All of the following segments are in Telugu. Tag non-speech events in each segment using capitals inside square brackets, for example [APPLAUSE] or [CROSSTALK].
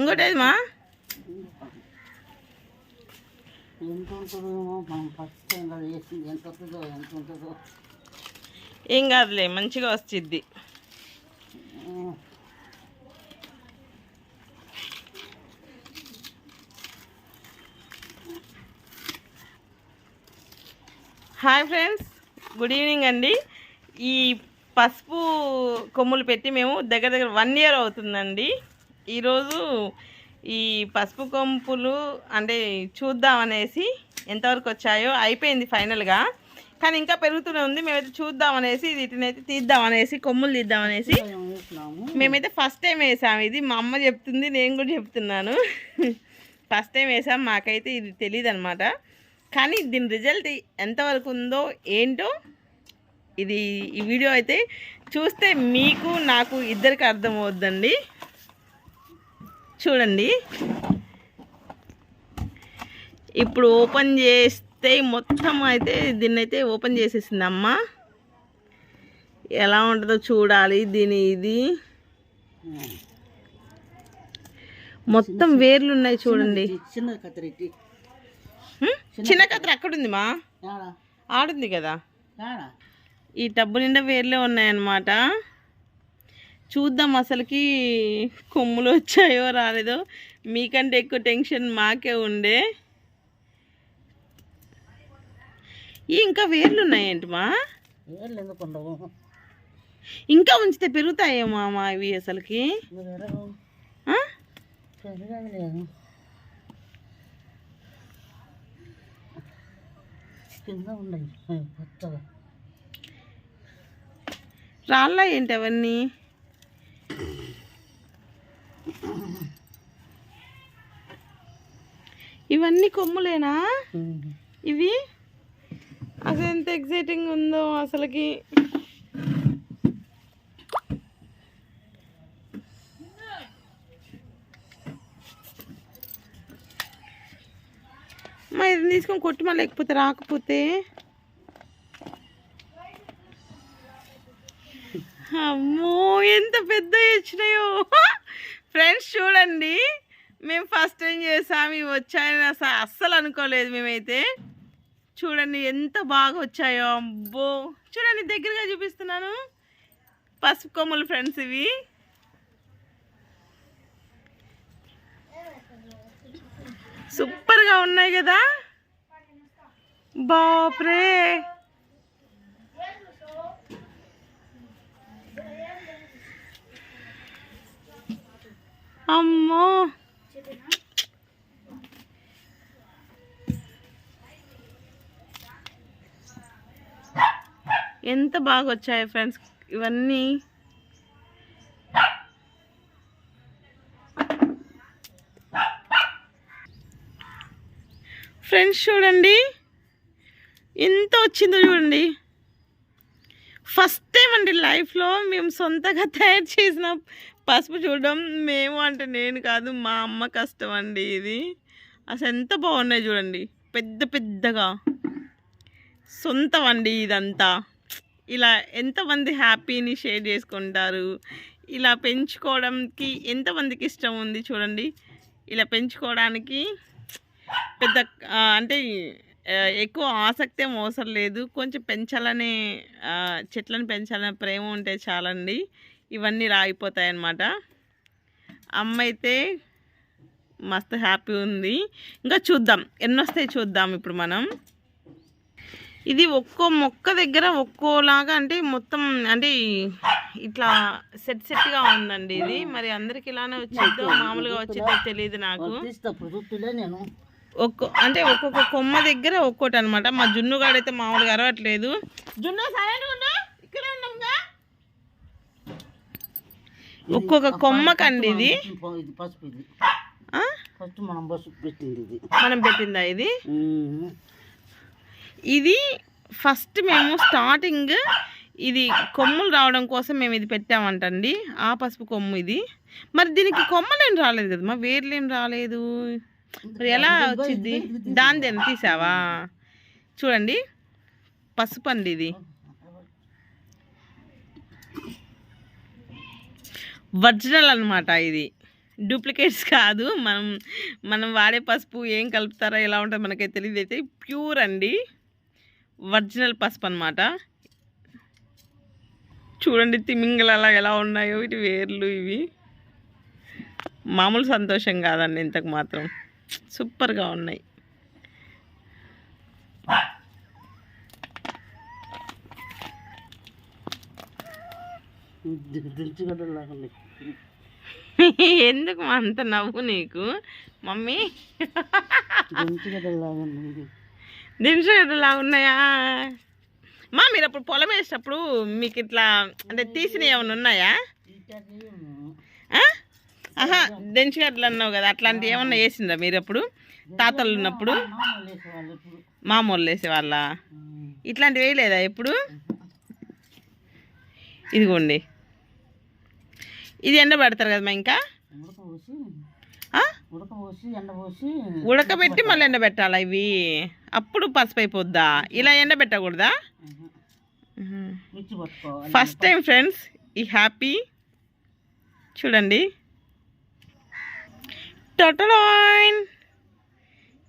ఇంకోటి ఉంటుందో. ఏం కాదులే మంచిగా వచ్చిద్ది హాయ్ ఫ్రెండ్స్ గుడ్ ఈవినింగ్ అండి. ఈ పసుపు కొమ్ములు పెట్టి మేము దగ్గర దగ్గర వన్ ఇయర్ అవుతుందండి. ఈరోజు ఈ పసుపు కొంపులు అంటే చూద్దామనేసి ఎంతవరకు వచ్చాయో అయిపోయింది ఫైనల్గా. కానీ ఇంకా పెరుగుతూనే ఉంది. మేమైతే చూద్దామనేసి వీటినైతే తీద్దామనేసి కొమ్ములు తీద్దామనేసి మేమైతే ఫస్ట్ టైం వేసాం. ఇది మా అమ్మ చెప్తుంది నేను కూడా చెప్తున్నాను. ఫస్ట్ టైం వేసాం. మాకైతే ఇది తెలియదు అనమాట కానీ దీని రిజల్ట్ ఎంతవరకు ఉందో ఏంటో ఇది ఈ వీడియో అయితే చూస్తే మీకు నాకు ఇద్దరికి అర్థమవుద్దండి చూడండి. ఇప్పుడు ఓపెన్ చేస్తే మొత్తం అయితే దీన్ని అయితే ఓపెన్ చేసేసింది అమ్మ. ఎలా ఉంటుందో చూడాలి దీని ఇది. మొత్తం వేర్లు ఉన్నాయి చూడండి. చిన్న కత్తిరెట్టి హ్మ్? చిన్న కత్తిర అక్కడ ఉంది మా ఆడుంది కదా. ఈ టబ్బు నిండా వేర్లే ఉన్నాయన్నమాట. చూద్దాం అసలుకి కొమ్ములు వచ్చాయో రాలేదో. మీకంటే ఎక్కువ టెన్షన్ మాకే ఉండే. ఇంకా వేర్లు ఉన్నాయేంటి మా ఏళ్ళు ఎందుకు ఉండవు ఇంకా ఉంచితే పెరుగుతాయో మామ ఇవి అసలుకి? రాళ్ళ ఏంటి అవన్నీ? ఇవన్నీ కొమ్ములేనా? ఇవి? అసలు ఎంత ఎగ్జైటింగ్ ఉందో అసలుకి. మా ఇది తీసుకొని కొట్టుమా లేకపోతే రాకపోతే? అమ్మో ఎంత పెద్ద వచ్చినాయో ఫ్రెండ్స్ చూడండి. మేము ఫస్ట్ టైం చేసాం? ఇవి వచ్చాయని అసలు అస్సలు అనుకోలేదు మేమైతే. చూడండి ఎంత బాగా వచ్చాయో. అబ్బో. చూడండి దగ్గరగా చూపిస్తున్నాను. పసుపు కొమ్మలు ఫ్రెండ్స్ ఇవి. సూపర్గా ఉన్నాయి కదా. బాప్రే. అమ్మో. ఎంత బాగా వచ్చాయి ఫ్రెండ్స్ ఇవన్నీ? ఫ్రెండ్స్ చూడండి. ఎంత వచ్చిందో చూడండి. ఫస్ట్ టైం అండి లైఫ్లో మేము సొంతగా తయారు చేసిన పసుపు చూడడం. మేము అంటే నేను కాదు మా అమ్మ కష్టం అండి ఇది. అసలు ఎంత బాగున్నాయి చూడండి. పెద్ద పెద్దగా. సొంతం అండి ఇదంతా. ఇలా ఎంతమంది హ్యాపీని షేర్ చేసుకుంటారు. ఇలా పెంచుకోవడానికి ఎంతమందికి ఇష్టం ఉంది చూడండి. ఇలా పెంచుకోవడానికి పెద్ద అంటే ఎక్కువ ఆసక్తి అవసరం లేదు. కొంచెం పెంచాలనే చెట్లను పెంచాలనే ప్రేమ ఉంటే చాలండి. ఇవన్నీ రాగిపోతాయి అన్నమాట అమ్మ అయితే మస్తు హ్యాపీ ఉంది. ఇంకా చూద్దాం. ఎన్ని వస్తాయి చూద్దాం ఇప్పుడు మనం. ఇది ఒక్కో మొక్క దగ్గర ఒక్కోలాగా అంటే మొత్తం అంటే ఇట్లా సెట్ సెట్గా ఉందండి ఇది. మరి అందరికి ఇలానే వచ్చేదో మామూలుగా వచ్చేదో తెలియదు నాకు. ఒక్కో అంటే ఒక్కొక్క కొమ్మ దగ్గర ఒక్కోటి అనమాట మా జున్నుగాడైతే మామూలుగా అరవట్లేదు. జున్ను ఒక్కొక్క కొమ్మకండి ఇది. ఇది పసుపు ఇది. ఆ? ఫస్ట్ మనం పసుపు పెట్టింది ఇది. మనం పెట్టిందా ఇది? ఫస్ట్ మేము స్టార్టింగ్ ఇది కొమ్ములు రావడం కోసం మేము ఇది పెట్టామంటండి. ఆ పసుపు కొమ్ము ఇది. మరి దీనికి కొమ్మలేం రాలేదు కదా మా వేర్లేం రాలేదు. ఎలా వచ్చింది? దాని తీసావా? చూడండి. పసుపు అండి ఇది. ఒరిజినల్ అనమాట ఇది. డూప్లికేట్స్ కాదు. మనం మనం వాడే పసుపు ఏం కలుపుతారో ఎలా ఉంటుందో మనకైతే తెలియదు. అయితే ప్యూర్ అండి. ఒరిజినల్ పసుపు అనమాట చూడండి తిమింగలు ఎలా ఉన్నాయో ఇటు వేర్లు ఇవి. మామూలు సంతోషం కాదండి ఇంతకు మాత్రం. సూపర్గా ఉన్నాయి. ఎందుకు అంత నవ్వు నీకు? మమ్మీ? దించుగడ్డలాగా ఉన్నాయా? మా మీరు అప్పుడు పొలం వేసేటప్పుడు మీకు ఇట్లా అంటే తీసినవి ఏమైనా ఉన్నాయా? ఆహా దించుగడ్డలు అన్నావు కదా అట్లాంటివి ఏమన్నా వేసిండ్రా మీరు అప్పుడు? తాతలు ఉన్నప్పుడు? మామూలు వేసేవాళ్ళు. ఇట్లాంటివి వేయలేదా ఎప్పుడు? ఇదిగోండి. ఇది ఎండ పెడతారు కదా మా ఇంకా ఉడకబెట్టి మళ్ళీ ఎండబెట్టాలా ఇవి? అప్పుడు పసుపు అయిపోద్దా? ఇలా ఎండబెట్టకూడదా ఫస్ట్ టైం ఫ్రెండ్స్ ఈ హ్యాపీ చూడండి.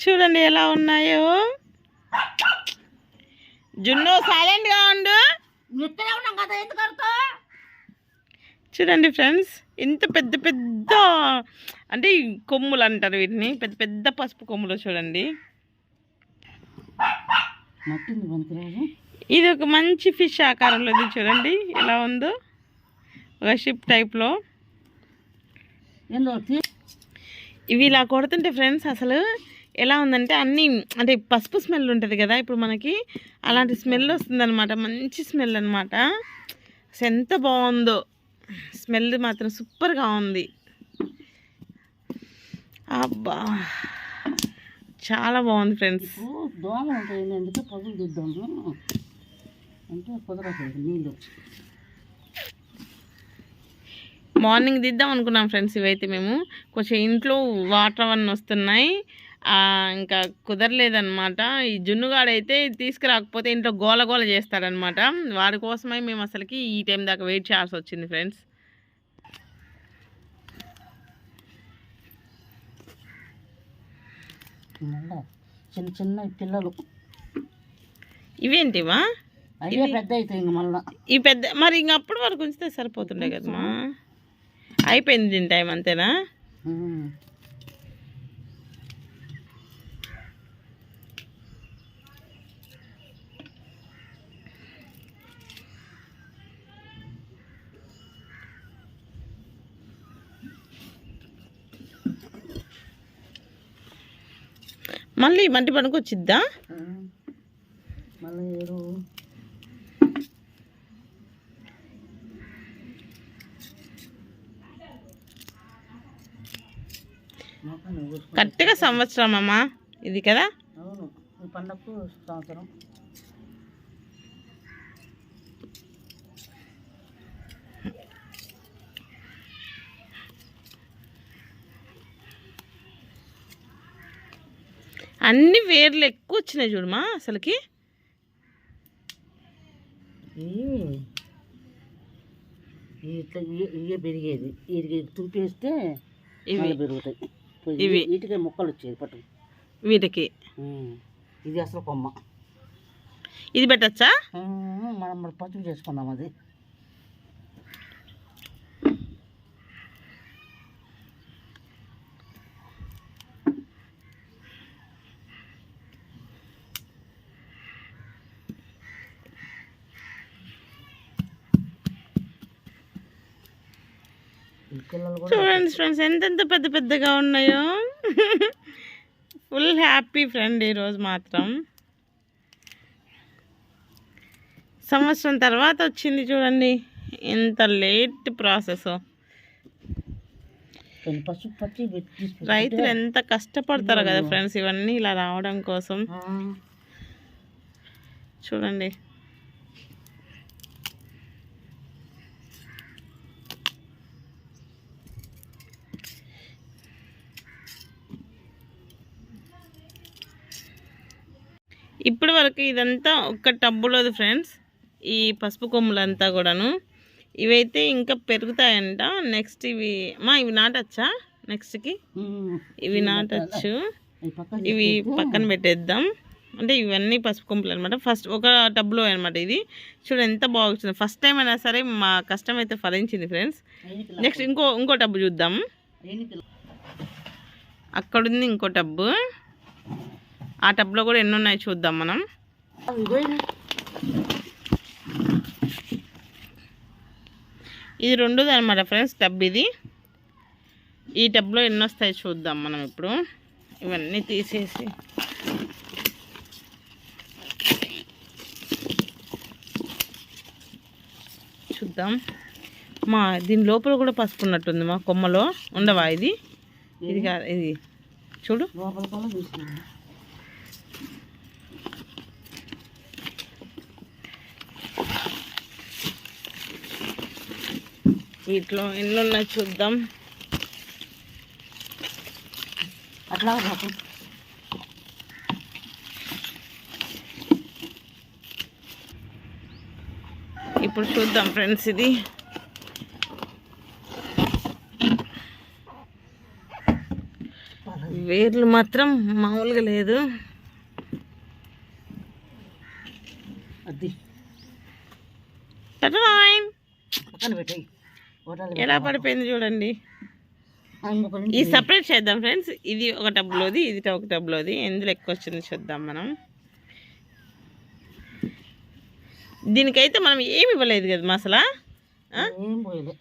చూడండి ఎలా ఉన్నాయో. జున్ను సైలెంట్గా ఉండు. చూడండి ఫ్రెండ్స్ ఇంత పెద్ద పెద్ద అంటే కొమ్ములు అంటారు వీటిని పెద్ద పెద్ద పసుపు కొమ్ములు చూడండి. ఇది ఒక మంచి ఫిష్ ఆకారంలో చూడండి ఎలా ఉందో. ఒక షిప్ టైప్లో. ఇవి ఇలా కొడుతుంటే ఫ్రెండ్స్ అసలు ఎలా ఉందంటే అన్నీ అంటే పసుపు స్మెల్ ఉంటుంది కదా ఇప్పుడు మనకి అలాంటి స్మెల్ వస్తుందన్నమాట మంచి స్మెల్ అనమాట అసలు ఎంత బాగుందో స్మెల్ మాత్రం సూపర్గా ఉంది. అబ్బా చాలా బాగుంది ఫ్రెండ్స్. దోమ ఉంటాయి పగులు అంటే కుదరదు నీళ్ళు. మార్నింగ్ దిద్దాం అనుకున్నాం ఫ్రెండ్స్ ఇవైతే మేము. కొంచెం ఇంట్లో వాటర్ అవన్నీ వస్తున్నాయి ఇంకా కుదరలేదన్నమాట. ఈ జున్నుగాడైతే తీసుకురాకపోతే ఇంట్లో గోల గోల చేస్తాడనమాట వాడి కోసమై మేము అసలుకి ఈ టైం దాకా వెయిట్ చేయాల్సి వచ్చింది ఫ్రెండ్స్. చిన్న చిన్న పిల్లలు. ఇవేంటివా? పెద్ద అవుతాయి ఇంక మళ్ళా. ఈ పెద్ద మరి ఇంక అప్పటి వరకు ఉంచితే సరిపోతుండే కదమ్మా? అయిపోయింది దీని టైం అంతేనా? మళ్ళీ మంటి పనికి వచ్చిద్దా? మళ్ళీ కరెక్ట్గా సంవత్సరం అమ్మా. ఇది కదా? అవును. సంవత్సరం. అన్ని వేర్లు ఎక్కువ వచ్చినాయి చూడమా అసలుకి. ఇట్లా ఇవి- పెరిగేది. వీటికి తుంపేస్తే ఇవి. పెరుగుతాయి. ఇవి. వీటికే మొక్కలు వచ్చేది పట్టు. వీటికి. ఇది అసలు కొమ్మ. ఇది పెట్టచ్చా? మనం మరి పచ్చడి చేసుకుందాం అది. చూడండి ఫ్రెండ్స్ ఎంతెంత పెద్ద పెద్దగా ఉన్నాయో? ఫుల్ హ్యాపీ ఫ్రెండ్ ఈరోజు మాత్రం. సంవత్సరం తర్వాత వచ్చింది చూడండి. ఎంత లేట్ ప్రాసెస్ రైతులు ఎంత కష్టపడతారో కదా ఫ్రెండ్స్ ఇవన్నీ ఇలా రావడం కోసం. చూడండి. ఇప్పటి వరకు ఇదంతా ఒక్క టబ్బులోది ఫ్రెండ్స్. ఈ పసుపు కొమ్ములంతా కూడాను. ఇవైతే ఇంకా పెరుగుతాయంట. నెక్స్ట్ ఇవి మా ఇవి నాటచ్చా? నెక్స్ట్కి. ఇవి నాటచ్చు. ఇవి పక్కన పెట్టేద్దాం. అంటే ఇవన్నీ పసుపు కొమ్ములు అనమాట ఫస్ట్ ఒక టబ్లో అనమాట ఇది. చూడు ఎంత బాగుంది. ఫస్ట్ టైం అయినా సరే మా కష్టం అయితే ఫలించింది ఫ్రెండ్స్. నెక్స్ట్ ఇంకో ఇంకో టబ్బు చూద్దాం. అక్కడుంది ఇంకో టబ్బు. ఆ టబ్లో కూడా ఎన్ని ఉన్నాయి చూద్దాం మనం. ఇది రెండోది అనమాట ఫ్రెండ్స్ టబ్ ఇది. ఈ టబ్లో ఎన్ని వస్తాయి చూద్దాం మనం ఇప్పుడు. ఇవన్నీ తీసేసి. చూద్దాం. మా దీని లోపల కూడా పసుపు ఉన్నట్టుంది మా కొమ్మలో. ఉండవా ఇది? ఇది కాదు ఇది. చూడు. లోపల వీటిలో ఎన్ని ఉన్నాయి చూద్దాం. అట్లా పాపం ఇప్పుడు చూద్దాం ఫ్రెండ్స్ ఇది. వేర్లు మాత్రం మామూలుగా లేదు. అది! పక్కన పెట్టాయి. ఎలా పడిపోయింది చూడండి. ఈ సపరేట్ చేద్దాం ఫ్రెండ్స్ ఇది ఒక టబ్లోది ఇది ఒక టబ్లోది. ఎందులో ఎక్కువ వచ్చింది చూద్దాం మనం. దీనికైతే మనం ఏమి ఇవ్వలేదు కదా మసలా? పోయలే.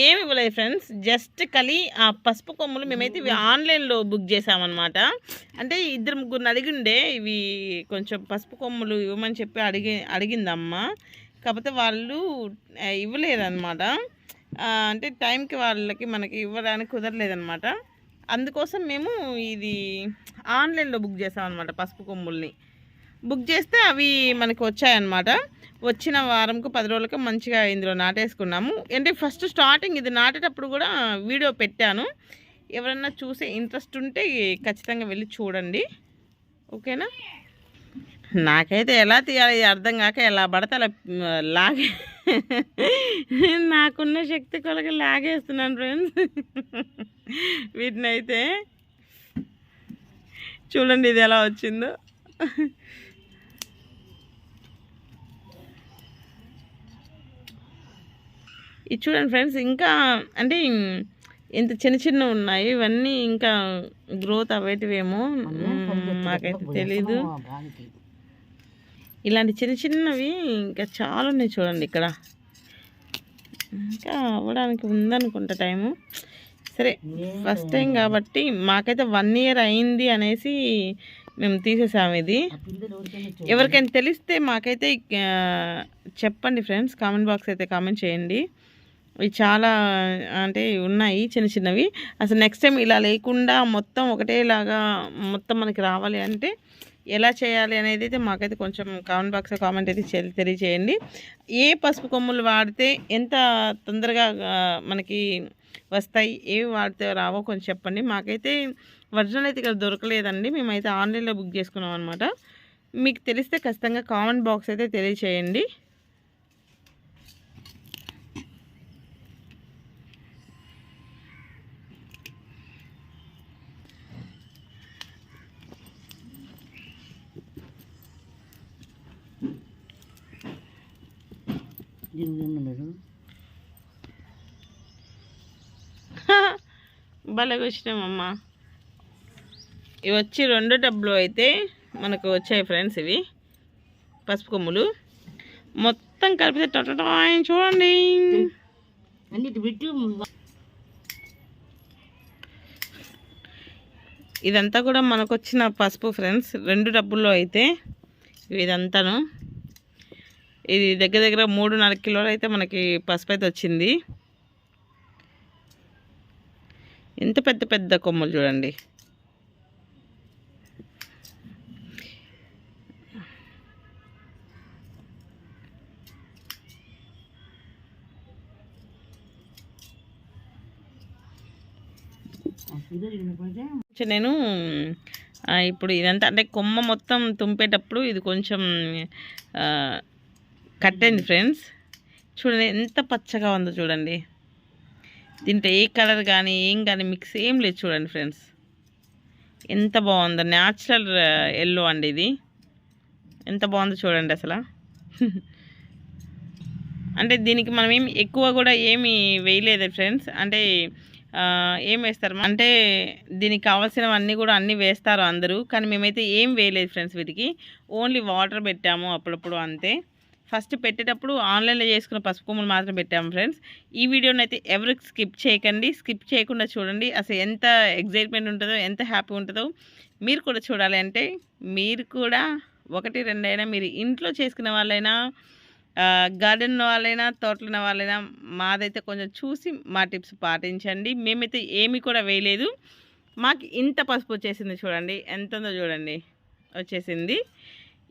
ఏమి ఇవ్వలేదు ఫ్రెండ్స్ జస్ట్ కలి ఆ పసుపు కొమ్ములు మేమైతే ఇవి ఆన్లైన్లో బుక్ చేసామన్నమాట. అంటే ఇద్దరు ముగ్గురిని అడిగిండే ఇవి కొంచెం పసుపు కొమ్ములు ఇవ్వమని చెప్పి అడిగి అడిగిందమ్మ. కాకపోతే వాళ్ళు ఇవ్వలేదన్నమాట. అంటే టైంకి వాళ్ళకి మనకి ఇవ్వడానికి కుదరలేదనమాట అందుకోసం మేము ఇది ఆన్లైన్లో బుక్ చేసామన్నమాట పసుపు కొమ్ముల్ని. బుక్ చేస్తే అవి మనకు వచ్చాయన్నమాట. వచ్చిన వారంకు పది రోజులకు మంచిగా ఇందులో నాటేసుకున్నాము. అంటే ఫస్ట్ స్టార్టింగ్ ఇది నాటేటప్పుడు కూడా వీడియో పెట్టాను. ఎవరన్నా చూసే ఇంట్రెస్ట్ ఉంటే ఖచ్చితంగా వెళ్ళి చూడండి. ఓకేనా? నాకైతే ఎలా తీయాలి అర్థం కాక ఎలా పడితే అలా లాగే నాకున్న శక్తి కొలక లాగేస్తున్నాను ఫ్రెండ్స్ వీటిని అయితే చూడండి ఇది ఎలా వచ్చిందో. ఇది చూడండి ఫ్రెండ్స్ ఇంకా అంటే ఇంత చిన్న చిన్న ఉన్నాయి. ఇవన్నీ ఇంకా గ్రోత్ అవేటివేమో మ్, నాకైతే తెలీదు. ఇలాంటి చిన్న చిన్నవి ఇంకా చాలా ఉన్నాయి చూడండి ఇక్కడ. ఇంకా అవ్వడానికి ఉందనుకుంటా టైము సరే ఫస్ట్ టైం కాబట్టి మాకైతే వన్ ఇయర్ అయింది అనేసి మేము తీసేసాము ఇది. ఎవరికైనా తెలిస్తే మాకైతే చెప్పండి ఫ్రెండ్స్ కామెంట్ బాక్స్ అయితే కామెంట్ చేయండి. ఇవి చాలా అంటే ఉన్నాయి చిన్న చిన్నవి. అసలు నెక్స్ట్ టైం ఇలా లేకుండా మొత్తం ఒకటేలాగా మొత్తం మనకి రావాలి అంటే ఎలా చేయాలి అనేది అయితే మాకైతే కొంచెం కామెంట్ బాక్స్ కామెంట్ అయితే చే- తెలియచేయండి. ఏ పసుపు కొమ్ములు వాడితే ఎంత తొందరగా మనకి వస్తాయి ఏవి వాడితే రావో కొంచెం చెప్పండి. మాకైతే ఒరిజినల్ అయితే ఇక్కడ దొరకలేదండి. మేమైతే ఆన్లైన్లో బుక్ చేసుకున్నాం అనమాట మీకు తెలిస్తే ఖచ్చితంగా కామెంట్ బాక్స్ అయితే తెలియచేయండి. భలేగా [LAUGHS] వచ్చినామమ్మా ఇవి వచ్చి రెండు డబ్బులు అయితే మనకు వచ్చాయి ఫ్రెండ్స్ ఇవి. పసుపు కొమ్ములు. మొత్తం కలిపితే టొటటాయ్ చూడండి. అన్నిటి ఇదంతా కూడా మనకు వచ్చిన పసుపు ఫ్రెండ్స్. రెండు డబ్బుల్లో అయితే ఇదంతాను. ఇది దగ్గర దగ్గర మూడు నాలుగు కిలోలు అయితే మనకి పసుపు అయితే వచ్చింది. ఎంత పెద్ద పెద్ద కొమ్మలు చూడండి. కొంచెం నేను ఇప్పుడు ఇదంతా అంటే కొమ్మ మొత్తం తుంపేటప్పుడు ఇది కొంచెం కట్టండి ఫ్రెండ్స్. చూడండి ఎంత పచ్చగా ఉందో చూడండి. దీంట్లో ఏ కలర్ కానీ ఏం కానీ మిక్స్ ఏం లేదు చూడండి ఫ్రెండ్స్. ఎంత బాగుందో న్యాచురల్ ఎల్లో uh, అండి ఇది. ఎంత బాగుందో చూడండి అసలు. [LAUGHS] అంటే దీనికి మనం ఏమి ఎక్కువ కూడా ఏమి వేయలేదు ఫ్రెండ్స్. అంటే ఏం వేస్తారు అంటే దీనికి కావాల్సినవన్నీ కూడా అన్నీ వేస్తారు అందరూ. కానీ మేమైతే ఏం వేయలేదు ఫ్రెండ్స్ వీటికి. ఓన్లీ వాటర్ పెట్టాము అప్పుడప్పుడు అంతే. ఫస్ట్ పెట్టేటప్పుడు ఆన్లైన్లో చేసుకున్న పసుపు కొమ్ములు మాత్రం పెట్టాము ఫ్రెండ్స్. ఈ వీడియోని అయితే ఎవరికి స్కిప్ చేయకండి స్కిప్ చేయకుండా చూడండి. అసలు ఎంత ఎగ్జైట్మెంట్ ఉంటుందో ఎంత హ్యాపీ ఉంటుందో మీరు కూడా చూడాలి అంటే మీరు కూడా ఒకటి రెండైనా మీరు ఇంట్లో చేసుకునే వాళ్ళైనా గార్డెన్ వాళ్ళైనా తోటలు ఉన్న వాళ్ళైనా మాదైతే కొంచెం చూసి మా టిప్స్ పాటించండి. మేమైతే ఏమీ కూడా వేయలేదు. మాకు ఇంత పసుపు వచ్చేసింది చూడండి. ఎంత ఉందో చూడండి. వచ్చేసింది.